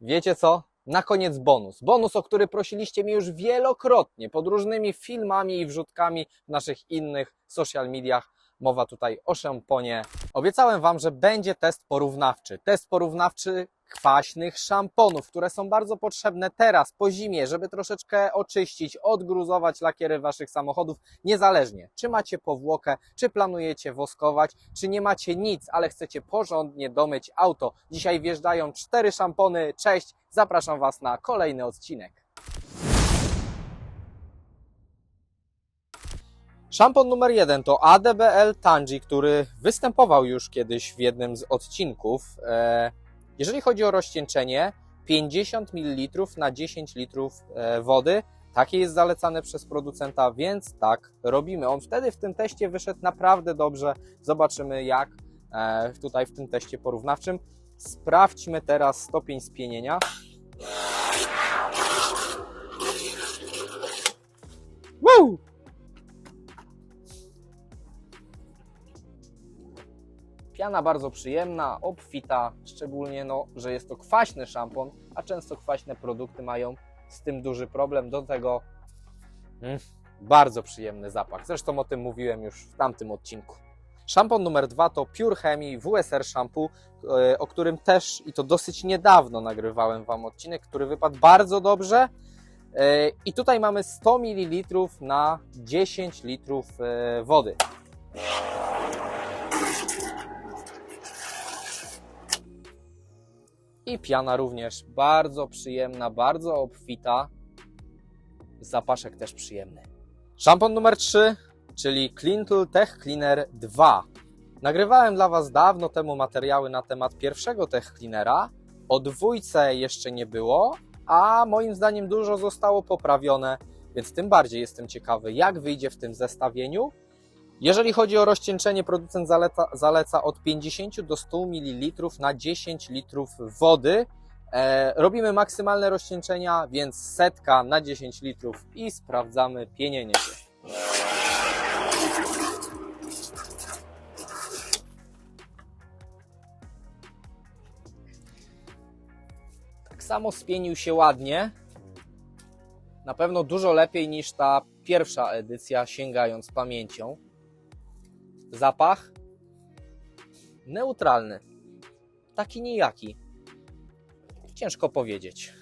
Wiecie co? Na koniec bonus. Bonus, o który prosiliście mnie już wielokrotnie pod różnymi filmami i wrzutkami w naszych innych social mediach. Mowa tutaj o szamponie. Obiecałem Wam, że będzie test porównawczy. Test porównawczy kwaśnych szamponów, które są bardzo potrzebne teraz, po zimie, żeby troszeczkę oczyścić, odgruzować lakiery Waszych samochodów, niezależnie czy macie powłokę, czy planujecie woskować, czy nie macie nic, ale chcecie porządnie domyć auto. Dzisiaj wjeżdżają cztery szampony. Cześć, zapraszam Was na kolejny odcinek. Szampon numer jeden to ADBL Tangi, który występował już kiedyś w jednym z odcinków. E, Jeżeli chodzi o rozcieńczenie, 50 ml na 10 litrów e, wody. Takie jest zalecane przez producenta, więc tak robimy. On wtedy w tym teście wyszedł naprawdę dobrze. Zobaczymy jak e, tutaj w tym teście porównawczym. Sprawdźmy teraz stopień spienienia. Woo! Piana bardzo przyjemna, obfita, szczególnie no, że jest to kwaśny szampon, a często kwaśne produkty mają z tym duży problem. Do tego mm, bardzo przyjemny zapach. Zresztą o tym mówiłem już w tamtym odcinku. Szampon numer dwa to Pure Chemii WSR Shampoo, e, o którym też i to dosyć niedawno nagrywałem Wam odcinek, który wypadł bardzo dobrze. E, I tutaj mamy 100 ml na 10 litrów e, wody. I piana również bardzo przyjemna, bardzo obfita. Zapaszek też przyjemny. Szampon numer 3, czyli Cleantool Tech Cleaner 2. Nagrywałem dla Was dawno temu materiały na temat pierwszego Tech Cleanera. O dwójce jeszcze nie było, a moim zdaniem dużo zostało poprawione, więc tym bardziej jestem ciekawy, jak wyjdzie w tym zestawieniu. Jeżeli chodzi o rozcieńczenie, producent zaleca, zaleca od 50 do 100 ml na 10 litrów wody. E, robimy maksymalne rozcieńczenia, więc setka na 10 litrów i sprawdzamy pienienie. Tak samo spienił się ładnie. Na pewno dużo lepiej niż ta pierwsza edycja, sięgając pamięcią. Zapach neutralny, taki nijaki. Ciężko powiedzieć.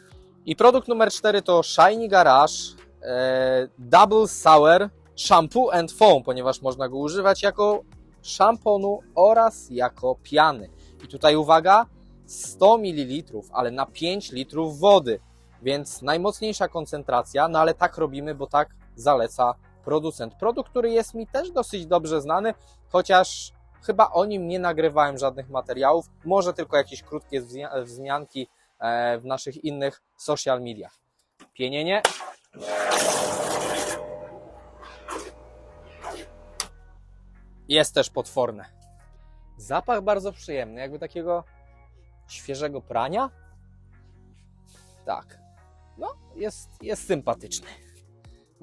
I produkt numer 4 to Shiny Garage e, Double Sour Shampoo and Foam, ponieważ można go używać jako szamponu oraz jako piany. I tutaj uwaga, 100 ml, ale na 5 litrów wody, więc najmocniejsza koncentracja, no ale tak robimy, bo tak zaleca producent. Produkt, który jest mi też dosyć dobrze znany, chociaż chyba o nim nie nagrywałem żadnych materiałów, może tylko jakieś krótkie wzmia- wzmianki e, w naszych innych social mediach. Pienienie. Jest też potworne. Zapach bardzo przyjemny, jakby takiego świeżego prania. Tak. No, jest, jest sympatyczny.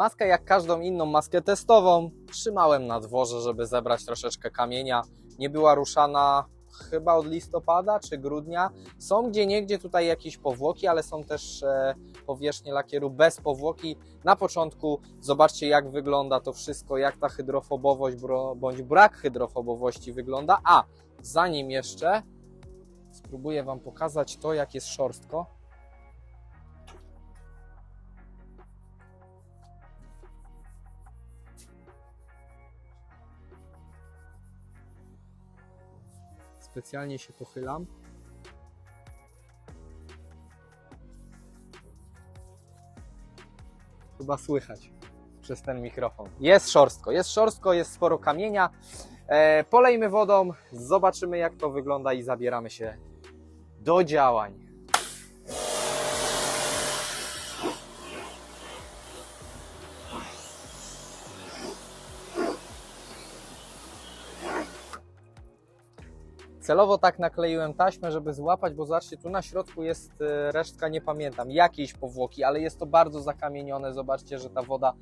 Maskę jak każdą inną maskę testową trzymałem na dworze, żeby zebrać troszeczkę kamienia. Nie była ruszana chyba od listopada czy grudnia. Są gdzie niegdzie tutaj jakieś powłoki, ale są też e, powierzchnie lakieru bez powłoki. Na początku zobaczcie jak wygląda to wszystko, jak ta hydrofobowość bro- bądź brak hydrofobowości wygląda. A zanim jeszcze spróbuję Wam pokazać to, jak jest szorstko. Specjalnie się pochylam. Chyba słychać przez ten mikrofon. Jest szorstko, jest szorstko, jest sporo kamienia. E, polejmy wodą, zobaczymy jak to wygląda i zabieramy się do działań. Celowo tak nakleiłem taśmę, żeby złapać, bo zobaczcie, tu na środku jest e, resztka, nie pamiętam, jakiejś powłoki, ale jest to bardzo zakamienione. Zobaczcie, że ta woda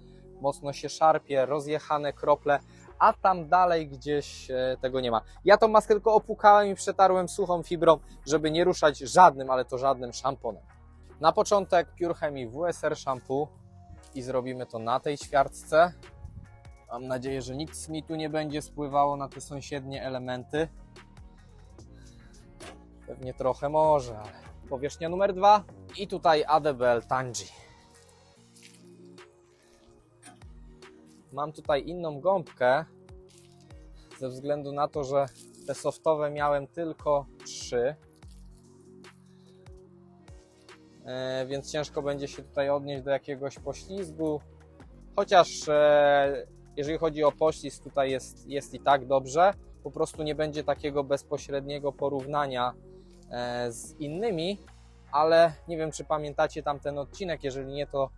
mocno się szarpie, rozjechane krople, a tam dalej gdzieś e, tego nie ma. Ja tą maskę tylko opłukałem i przetarłem suchą fibrą, żeby nie ruszać żadnym, ale to żadnym szamponem. Na początek Pure Chemii WSR shampoo i zrobimy to na tej ćwiartce. Mam nadzieję, że nic mi tu nie będzie spływało na te sąsiednie elementy. Pewnie trochę może, ale powierzchnia numer dwa i tutaj ADBL Tangi. Mam tutaj inną gąbkę ze względu na to, że te softowe miałem tylko trzy. E, więc ciężko będzie się tutaj odnieść do jakiegoś poślizgu. Chociaż e, jeżeli chodzi o poślizg, tutaj jest, jest i tak dobrze. Po prostu nie będzie takiego bezpośredniego porównania z innymi, ale nie wiem, czy pamiętacie tamten odcinek. Jeżeli nie, to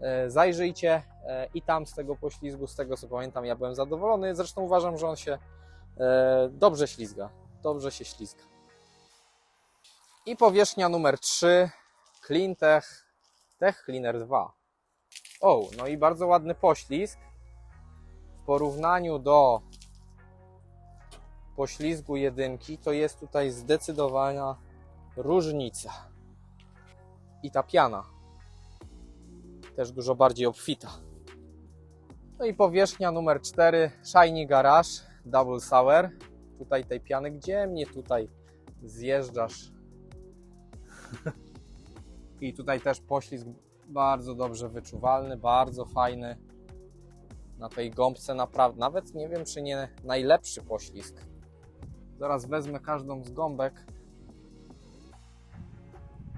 e, zajrzyjcie e, i tam z tego poślizgu, z tego co pamiętam, ja byłem zadowolony. Zresztą uważam, że on się e, dobrze ślizga. Dobrze się ślizga. I powierzchnia numer 3 Cleantech Tech Cleaner 2. O, no i bardzo ładny poślizg. W porównaniu do poślizgu jedynki, to jest tutaj zdecydowana różnica. I ta piana też dużo bardziej obfita. No i powierzchnia numer 4 Shiny Garage Double Sour. Tutaj tej piany, gdzie mnie tutaj zjeżdżasz? I tutaj też poślizg bardzo dobrze wyczuwalny, bardzo fajny. Na tej gąbce naprawdę, nawet nie wiem czy nie najlepszy poślizg. Zaraz wezmę każdą z gąbek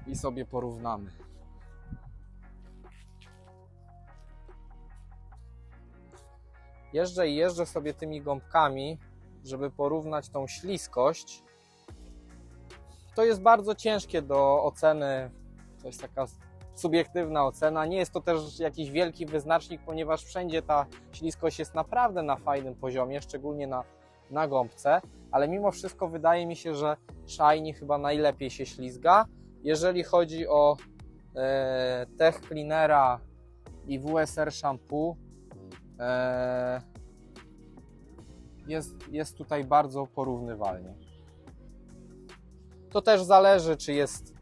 i sobie porównamy. Jeżdżę i jeżdżę sobie tymi gąbkami, żeby porównać tą śliskość. To jest bardzo ciężkie do oceny to jest taka subiektywna ocena. Nie jest to też jakiś wielki wyznacznik, ponieważ wszędzie ta śliskość jest naprawdę na fajnym poziomie, szczególnie na, na gąbce, ale mimo wszystko wydaje mi się, że Shiny chyba najlepiej się ślizga. Jeżeli chodzi o e, Tech Cleanera i WSR Shampoo, e, jest, jest tutaj bardzo porównywalnie. To też zależy, czy jest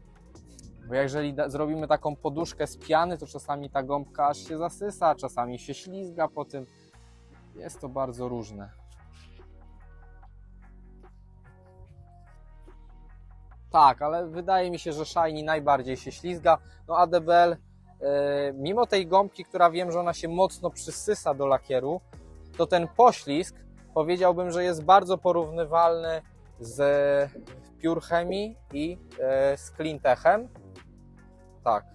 bo jeżeli da- zrobimy taką poduszkę z piany, to czasami ta gąbka aż się zasysa, czasami się ślizga po tym. Jest to bardzo różne. Tak, ale wydaje mi się, że Shiny najbardziej się ślizga. No ADBL, yy, mimo tej gąbki, która wiem, że ona się mocno przysysa do lakieru, to ten poślizg powiedziałbym, że jest bardzo porównywalny z Pure Chemii i yy, z Cleantechem. Tak.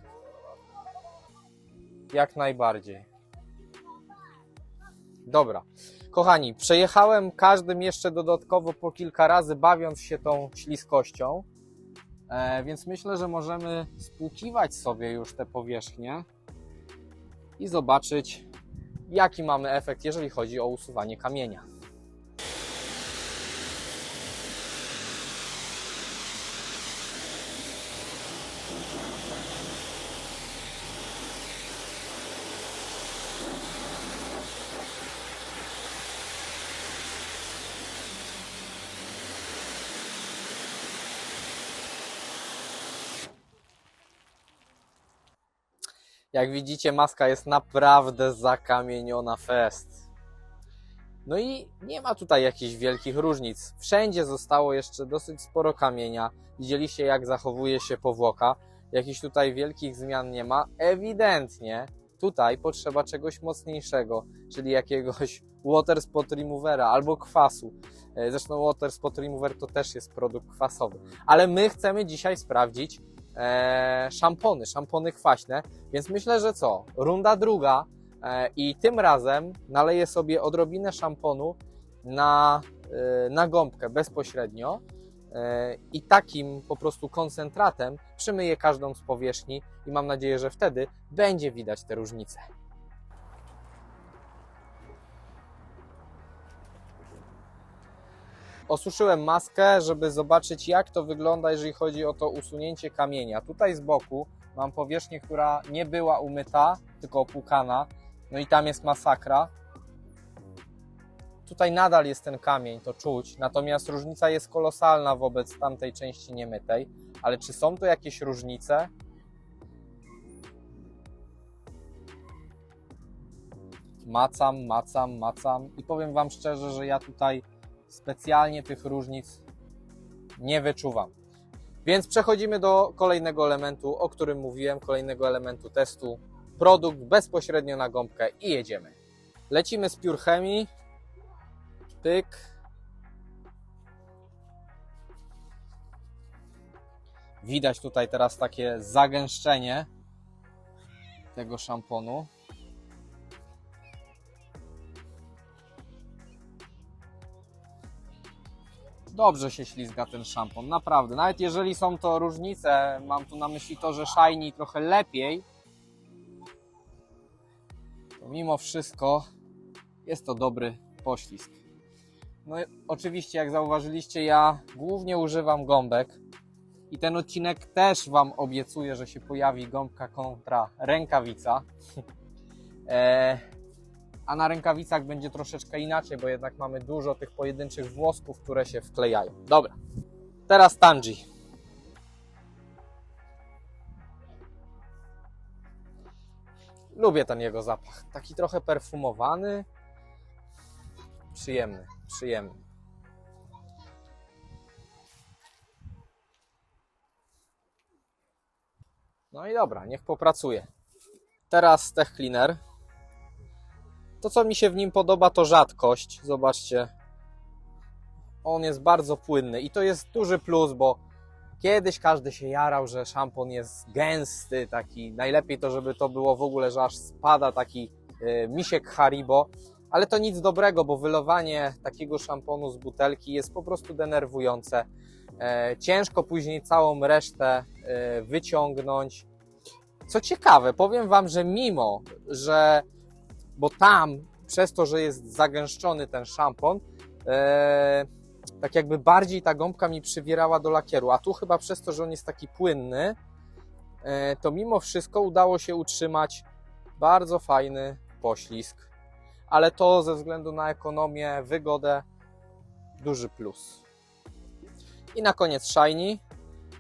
Jak najbardziej. Dobra. Kochani, przejechałem każdym jeszcze dodatkowo po kilka razy, bawiąc się tą śliskością. E, więc myślę, że możemy spłukiwać sobie już te powierzchnie i zobaczyć, jaki mamy efekt, jeżeli chodzi o usuwanie kamienia. Jak widzicie, maska jest naprawdę zakamieniona fest. No i nie ma tutaj jakichś wielkich różnic. Wszędzie zostało jeszcze dosyć sporo kamienia. Widzieliście, jak zachowuje się powłoka. Jakichś tutaj wielkich zmian nie ma. Ewidentnie tutaj potrzeba czegoś mocniejszego, czyli jakiegoś water spot removera albo kwasu. E, Zresztą water spot remover to też jest produkt kwasowy. Ale my chcemy dzisiaj sprawdzić e, szampony, szampony kwaśne, więc myślę, że co? Runda druga e, i tym razem naleję sobie odrobinę szamponu na, e, na gąbkę bezpośrednio e, i takim po prostu koncentratem przymyję każdą z powierzchni i mam nadzieję, że wtedy będzie widać te różnice. Osuszyłem maskę, żeby zobaczyć jak to wygląda, jeżeli chodzi o to usunięcie kamienia. Tutaj z boku mam powierzchnię, która nie była umyta, tylko opłukana. No i tam jest masakra. tutaj nadal jest ten kamień, to czuć, natomiast różnica jest kolosalna wobec tamtej części niemytej. Ale czy są tu jakieś różnice? Macam, macam, macam i powiem Wam szczerze, że ja tutaj specjalnie tych różnic nie wyczuwam. Więc przechodzimy do kolejnego elementu, o którym mówiłem, kolejnego elementu testu. Produkt bezpośrednio na gąbkę i jedziemy. Lecimy z Pure Chemii. Pyk. Widać tutaj teraz takie zagęszczenie tego szamponu. Dobrze się ślizga ten szampon, naprawdę. Nawet jeżeli są to różnice, mam tu na myśli to, że shiny trochę lepiej, to mimo wszystko jest to dobry poślizg. No oczywiście, jak zauważyliście, ja głównie używam gąbek i ten odcinek też Wam obiecuję, że się pojawi gąbka kontra rękawica. e, a na rękawicach będzie troszeczkę inaczej, bo jednak mamy dużo tych pojedynczych włosków, które się wklejają. Dobra, teraz Tanji. Lubię ten jego zapach. Taki trochę perfumowany. Przyjemny, przyjemny. No i dobra, niech popracuje. Teraz Tech Cleaner. To, co mi się w nim podoba, to rzadkość. Zobaczcie. On jest bardzo płynny i to jest duży plus, bo kiedyś każdy się jarał, że szampon jest gęsty, taki. Najlepiej to, żeby to było w ogóle, że aż spada taki y, misiek Haribo. Ale to nic dobrego, bo wylowanie takiego szamponu z butelki jest po prostu denerwujące. E, ciężko później całą resztę e, wyciągnąć. Co ciekawe, powiem Wam, że mimo, że bo tam przez to, że jest zagęszczony ten szampon, e, tak jakby bardziej ta gąbka mi przywierała do lakieru, a tu chyba przez to, że on jest taki płynny, e, to mimo wszystko udało się utrzymać bardzo fajny poślizg, ale to ze względu na ekonomię, wygodę, duży plus. I na koniec Shiny,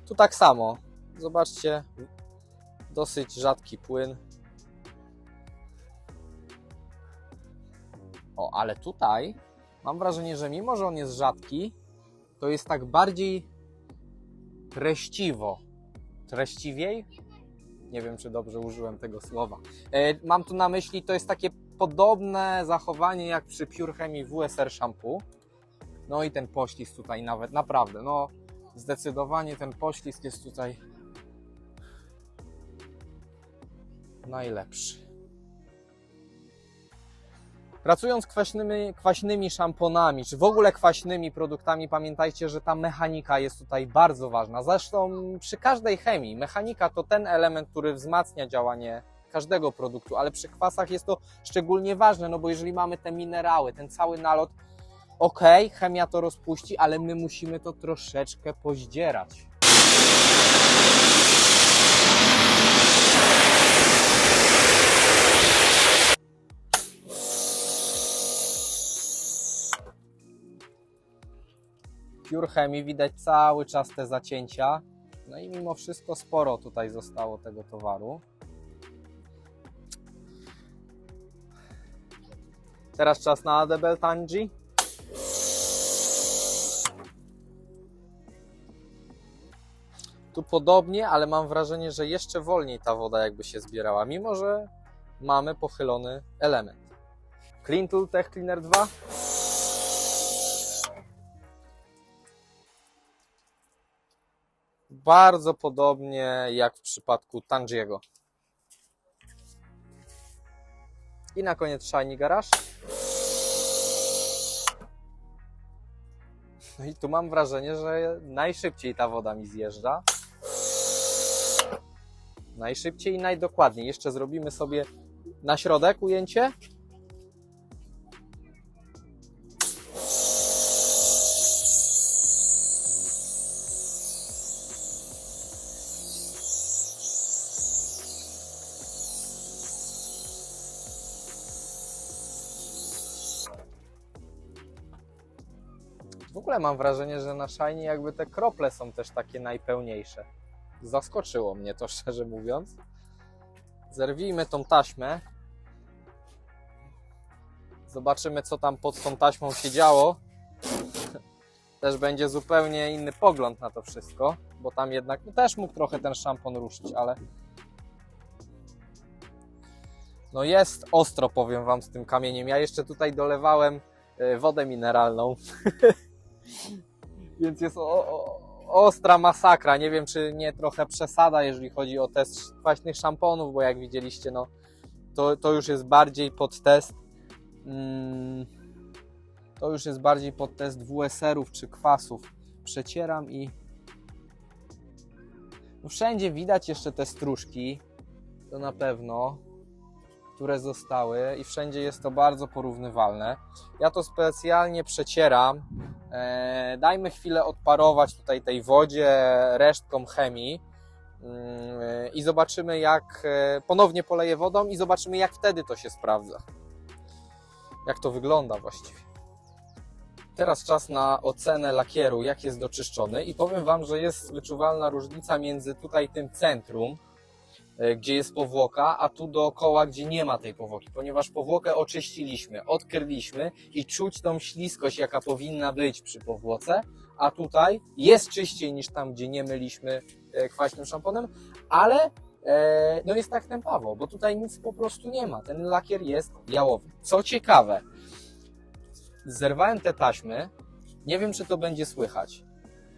tu tak samo, zobaczcie, dosyć rzadki płyn, O, ale tutaj mam wrażenie, że mimo, że on jest rzadki, to jest tak bardziej treściwo. Treściwiej? Nie wiem, czy dobrze użyłem tego słowa. E, mam tu na myśli, to jest takie podobne zachowanie jak przy Pure Chemii WSR Shampoo. No i ten poślizg tutaj nawet, naprawdę, no zdecydowanie ten poślizg jest tutaj najlepszy. Pracując kwaśnymi, kwaśnymi szamponami, czy w ogóle kwaśnymi produktami, pamiętajcie, że ta mechanika jest tutaj bardzo ważna. Zresztą przy każdej chemii mechanika to ten element, który wzmacnia działanie każdego produktu, ale przy kwasach jest to szczególnie ważne, no bo jeżeli mamy te minerały, ten cały nalot, ok, chemia to rozpuści, ale my musimy to troszeczkę pozdzierać. Pure Chemii widać cały czas te zacięcia. No i mimo wszystko sporo tutaj zostało tego towaru. Teraz czas na Adebel Tangi. Tu podobnie, ale mam wrażenie, że jeszcze wolniej ta woda jakby się zbierała, mimo że mamy pochylony element. Clean Tool Tech Cleaner 2. Bardzo podobnie jak w przypadku Tangiego. I na koniec Shiny Garage. No i tu mam wrażenie, że najszybciej ta woda mi zjeżdża. Najszybciej i najdokładniej. Jeszcze zrobimy sobie na środek ujęcie. Ogóle mam wrażenie, że na Shiny jakby te krople są też takie najpełniejsze. Zaskoczyło mnie to, szczerze mówiąc. Zerwijmy tą taśmę. Zobaczymy, co tam pod tą taśmą się działo. Też będzie zupełnie inny pogląd na to wszystko, bo tam jednak no, też mógł trochę ten szampon ruszyć, ale no jest ostro, powiem Wam, z tym kamieniem. Ja jeszcze tutaj dolewałem e, wodę mineralną, więc jest o, o, ostra masakra. Nie wiem, czy nie trochę przesada, jeżeli chodzi o test kwaśnych szamponów, bo jak widzieliście, no to, to już jest bardziej pod test mm, to już jest bardziej pod test WSR-ów czy kwasów. Przecieram i no wszędzie widać jeszcze te stróżki, to na pewno, które zostały i wszędzie jest to bardzo porównywalne. Ja to specjalnie przecieram. E, dajmy chwilę odparować tutaj tej wodzie resztką chemii mm, i zobaczymy jak e, ponownie poleję wodą i zobaczymy jak wtedy to się sprawdza. Jak to wygląda właściwie. Teraz czas na ocenę lakieru, jak jest doczyszczony i powiem Wam, że jest wyczuwalna różnica między tutaj tym centrum, gdzie jest powłoka, a tu dookoła, gdzie nie ma tej powłoki, ponieważ powłokę oczyściliśmy, odkryliśmy i czuć tą śliskość, jaka powinna być przy powłoce, a tutaj jest czyściej niż tam, gdzie nie myliśmy e, kwaśnym szamponem, ale e, no jest tak tępawo, bo tutaj nic po prostu nie ma. Ten lakier jest jałowy. Co ciekawe, zerwałem te taśmy. Nie wiem, czy to będzie słychać,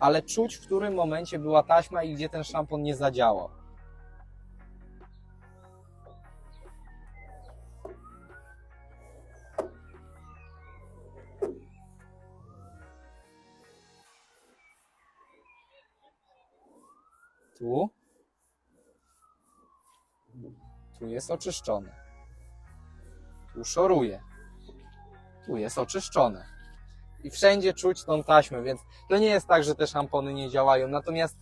ale czuć, w którym momencie była taśma i gdzie ten szampon nie zadziałał. Tu. Tu jest oczyszczony. Tu szoruje tu jest oczyszczone. I wszędzie czuć tą taśmę, więc to nie jest tak, że te szampony nie działają. Natomiast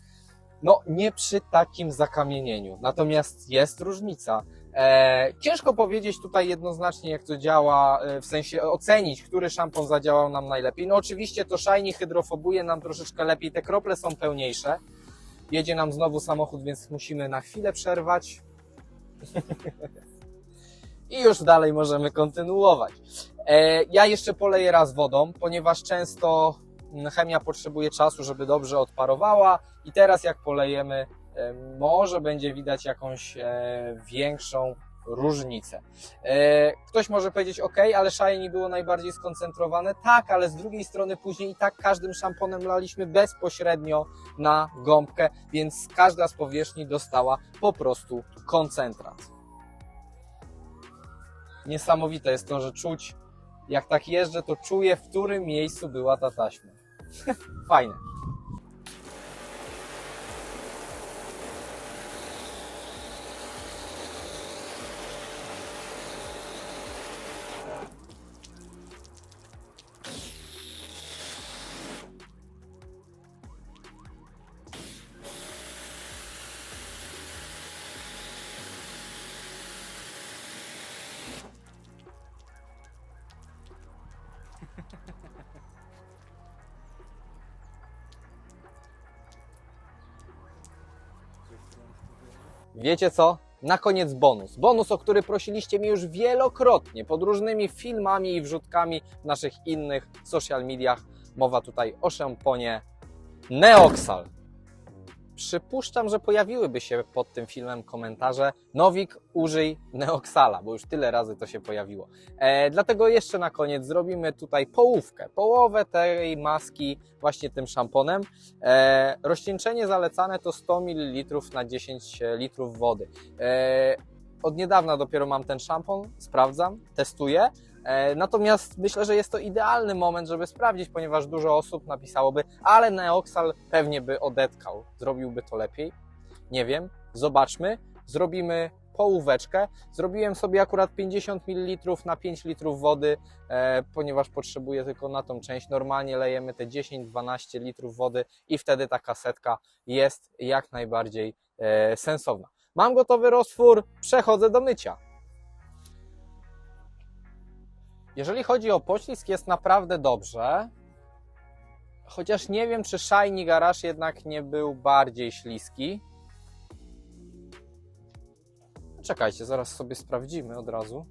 no, nie przy takim zakamienieniu. Natomiast jest różnica. E, ciężko powiedzieć tutaj jednoznacznie, jak to działa, e, w sensie ocenić, który szampon zadziałał nam najlepiej. No oczywiście to Shiny hydrofobuje nam troszeczkę lepiej, te krople są pełniejsze. Jedzie nam znowu samochód, więc musimy na chwilę przerwać. I już dalej możemy kontynuować. E, ja jeszcze poleję raz wodą, ponieważ często chemia potrzebuje czasu, żeby dobrze odparowała i teraz jak polejemy, e, może będzie widać jakąś e, większą różnicę. Ktoś może powiedzieć, ok, ale Shiny było najbardziej skoncentrowane. Tak, ale z drugiej strony później i tak każdym szamponem laliśmy bezpośrednio na gąbkę, więc każda z powierzchni dostała po prostu koncentrat. Niesamowite jest to, że czuć jak tak jeżdżę, to czuję, w którym miejscu była ta taśma. Fajne. Wiecie co? Na koniec bonus. Bonus, o który prosiliście mnie już wielokrotnie pod różnymi filmami i wrzutkami w naszych innych social mediach. Mowa tutaj o szamponie Neoxal. Przypuszczam, że pojawiłyby się pod tym filmem komentarze Nowik, użyj Neoxala, bo już tyle razy to się pojawiło. E, dlatego jeszcze na koniec zrobimy tutaj połówkę, połowę tej maski właśnie tym szamponem. E, rozcieńczenie zalecane to 100 ml na 10 litrów wody. E, od niedawna dopiero mam ten szampon, sprawdzam, testuję. E, Natomiast myślę, że jest to idealny moment, żeby sprawdzić, ponieważ dużo osób napisałoby, ale Neoxal pewnie by odetkał, zrobiłby to lepiej. Nie wiem, zobaczmy. Zrobimy połóweczkę. Zrobiłem sobie akurat 50 ml na 5 litrów wody, e, ponieważ potrzebuję tylko na tą część. Normalnie lejemy te 10-12 litrów wody i wtedy ta kasetka jest jak najbardziej e, sensowna. Mam gotowy roztwór, przechodzę do mycia. Jeżeli chodzi o poślizg, jest naprawdę dobrze. Chociaż nie wiem, czy Shiny Garage jednak nie był bardziej śliski. Czekajcie, zaraz sobie sprawdzimy od razu.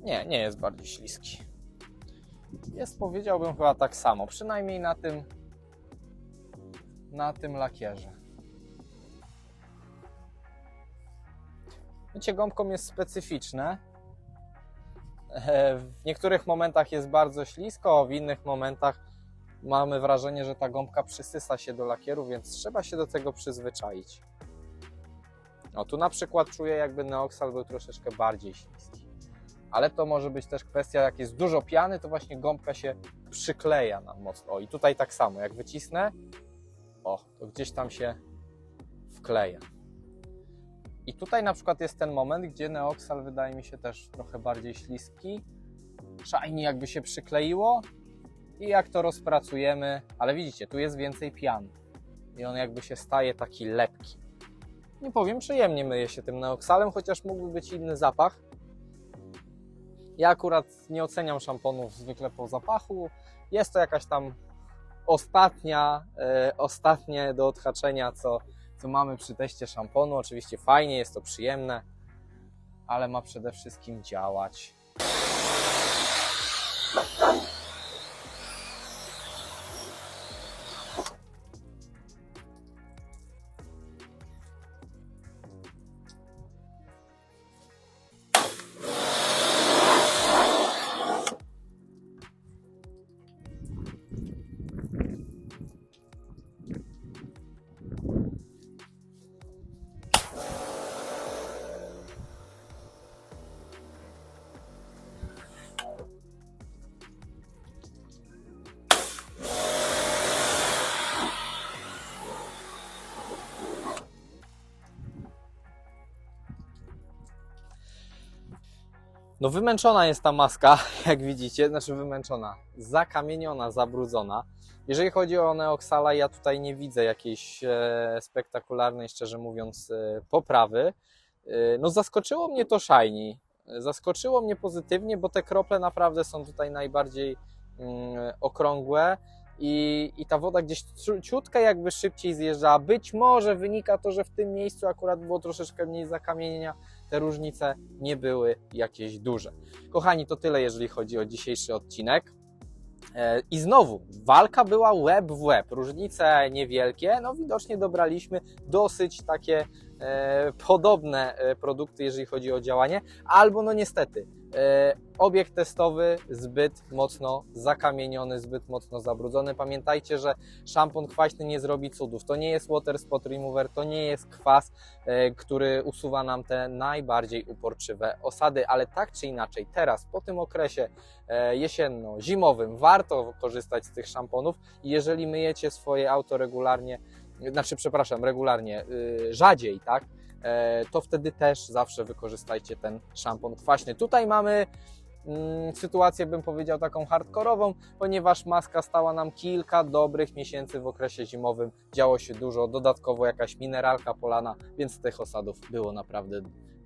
Nie, nie jest bardziej śliski. Jest, powiedziałbym, chyba tak samo. Przynajmniej na tym na tym lakierze. Mycie gąbką jest specyficzne. E, W niektórych momentach jest bardzo ślisko, w innych momentach mamy wrażenie, że ta gąbka przysysa się do lakieru, więc trzeba się do tego przyzwyczaić. O, tu na przykład czuję, jakby Neoxal był troszeczkę bardziej. Ale to może być też kwestia, jak jest dużo piany, to właśnie gąbka się przykleja nam mocno. O, i tutaj tak samo, jak wycisnę, o, to gdzieś tam się wkleja. I tutaj na przykład jest ten moment, gdzie Neoxal wydaje mi się też trochę bardziej śliski. Shiny jakby się przykleiło i jak to rozpracujemy, ale widzicie, tu jest więcej pian i on jakby się staje taki lepki. Nie powiem, przyjemnie myje się tym Neoxalem, chociaż mógłby być inny zapach. Ja akurat nie oceniam szamponów zwykle po zapachu. Jest to jakaś tam ostatnia, e, ostatnie do odhaczenia, co, co mamy przy teście szamponu. Oczywiście fajnie, jest to przyjemne, ale ma przede wszystkim działać. No wymęczona jest ta maska, jak widzicie, znaczy wymęczona, zakamieniona, zabrudzona. Jeżeli chodzi o Neoxala, ja tutaj nie widzę jakiejś e, spektakularnej, szczerze mówiąc, e, poprawy. E, no zaskoczyło mnie to Shiny. Zaskoczyło mnie pozytywnie, bo te krople naprawdę są tutaj najbardziej mm, okrągłe i, i ta woda gdzieś ciu- ciutkę jakby szybciej zjeżdżała. Być może wynika to, że w tym miejscu akurat było troszeczkę mniej zakamienienia, te różnice nie były jakieś duże. Kochani, to tyle, jeżeli chodzi o dzisiejszy odcinek. E, I znowu, walka była łeb w łeb, różnice niewielkie, no widocznie dobraliśmy dosyć takie podobne e, produkty, jeżeli chodzi o działanie, albo no niestety, e, obiekt testowy zbyt mocno zakamieniony, zbyt mocno zabrudzony. Pamiętajcie, że szampon kwaśny nie zrobi cudów. To nie jest water spot remover, to nie jest kwas, e, który usuwa nam te najbardziej uporczywe osady, ale tak czy inaczej, teraz po tym okresie e, jesienno-zimowym warto korzystać z tych szamponów jeżeli myjecie swoje auto regularnie, znaczy przepraszam, regularnie, y, rzadziej, tak, e, to wtedy też zawsze wykorzystajcie ten szampon kwaśny. Tutaj mamy mm, sytuację, bym powiedział, taką hardkorową, ponieważ maska stała nam kilka dobrych miesięcy w okresie zimowym. Działo się dużo, dodatkowo jakaś mineralka polana, więc tych osadów było naprawdę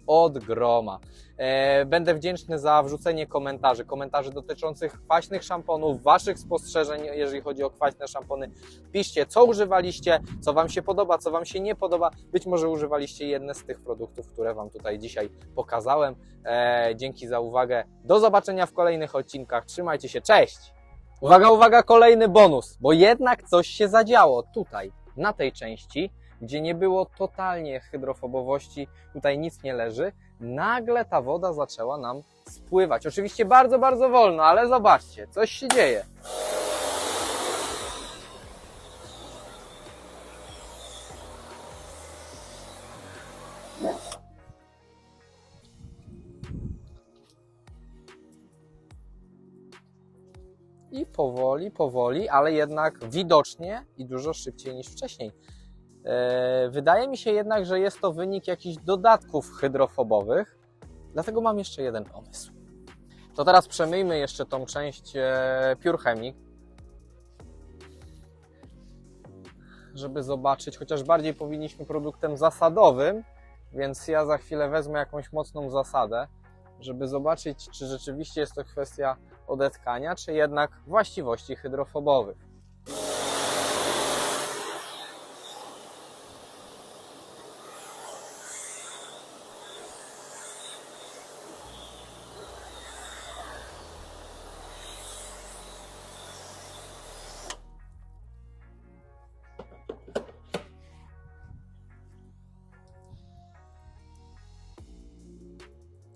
od groma. E, będę wdzięczny za wrzucenie komentarzy, komentarzy dotyczących kwaśnych szamponów, Waszych spostrzeżeń, jeżeli chodzi o kwaśne szampony. Piszcie, co używaliście, co Wam się podoba, co Wam się nie podoba. Być może używaliście jedne z tych produktów, które Wam tutaj dzisiaj pokazałem. E, dzięki za uwagę. Do zobaczenia w kolejnych odcinkach. Trzymajcie się, cześć! Uwaga, uwaga, kolejny bonus, bo jednak coś się zadziało tutaj, na tej części, gdzie nie było totalnie hydrofobowości, tutaj nic nie leży, nagle ta woda zaczęła nam spływać. Oczywiście bardzo, bardzo wolno, ale zobaczcie, coś się dzieje. I powoli, powoli, ale jednak widocznie i dużo szybciej niż wcześniej. E, Wydaje mi się jednak, że jest to wynik jakichś dodatków hydrofobowych, dlatego mam jeszcze jeden pomysł. To teraz przemyjmy jeszcze tą część e, Pure Chemic, żeby zobaczyć, chociaż bardziej powinniśmy produktem zasadowym, więc ja za chwilę wezmę jakąś mocną zasadę, żeby zobaczyć, czy rzeczywiście jest to kwestia odetkania, czy jednak właściwości hydrofobowych.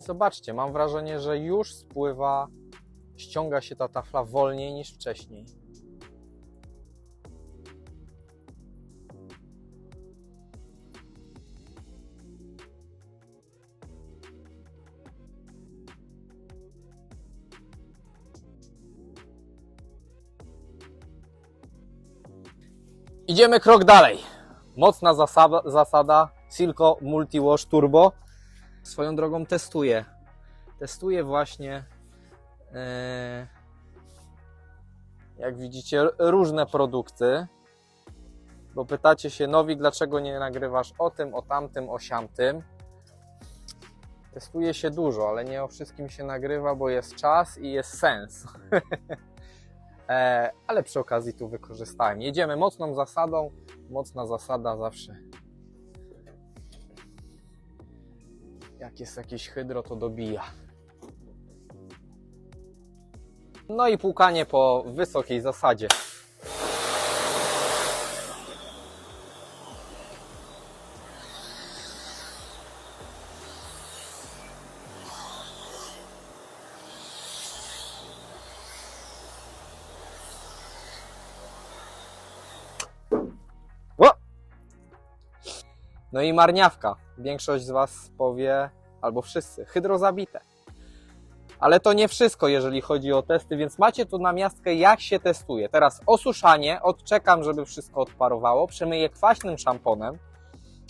Zobaczcie, mam wrażenie, że już spływa, ściąga się ta tafla wolniej niż wcześniej. Idziemy krok dalej. Mocna zasada, zasada Silco Multi Wash Turbo. Swoją drogą testuję. Testuję właśnie, e, jak widzicie, różne produkty. Bo pytacie się, Nowik, dlaczego nie nagrywasz o tym, o tamtym, o siamtym? Testuje się dużo, ale nie o wszystkim się nagrywa, bo jest czas i jest sens. E, ale przy okazji tu wykorzystałem. Jedziemy mocną zasadą. Mocna zasada zawsze. Jak jest jakieś hydro, to dobija. No i płukanie po wysokiej zasadzie. No i marniawka. Większość z Was powie, albo wszyscy, hydro zabite. Ale to nie wszystko, jeżeli chodzi o testy, więc macie tu namiastkę, jak się testuje. Teraz osuszanie, odczekam, żeby wszystko odparowało, przemyję kwaśnym szamponem,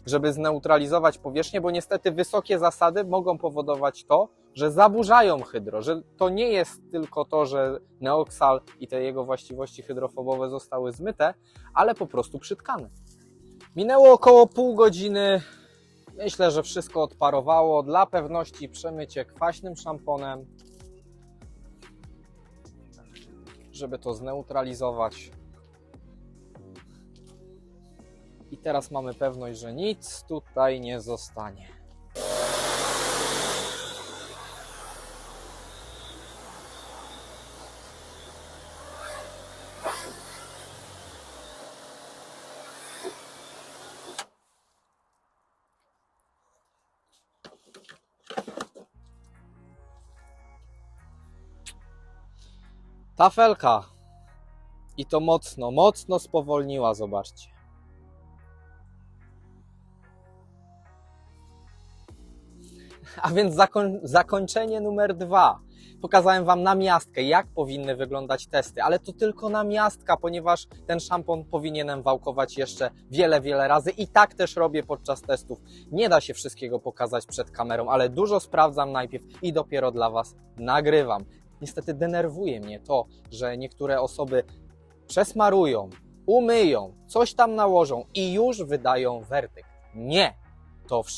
żeby zneutralizować powierzchnię, bo niestety wysokie zasady mogą powodować to, że zaburzają hydro, że to nie jest tylko to, że neoksal i te jego właściwości hydrofobowe zostały zmyte, ale po prostu przytkane. Minęło około pół godziny. Myślę, że wszystko odparowało. Dla pewności przemycie kwaśnym szamponem, żeby to zneutralizować. I teraz mamy pewność, że nic tutaj nie zostanie. Tafelka. I to mocno, mocno spowolniła, zobaczcie. A więc zakoń, zakończenie numer dwa. Pokazałem Wam namiastkę, jak powinny wyglądać testy, ale to tylko namiastka, ponieważ ten szampon powinienem wałkować jeszcze wiele, wiele razy i tak też robię podczas testów. Nie da się wszystkiego pokazać przed kamerą, ale dużo sprawdzam najpierw i dopiero dla Was nagrywam. Niestety denerwuje mnie to, że niektóre osoby przesmarują, umyją, coś tam nałożą i już wydają werdykt. Nie! To wszystko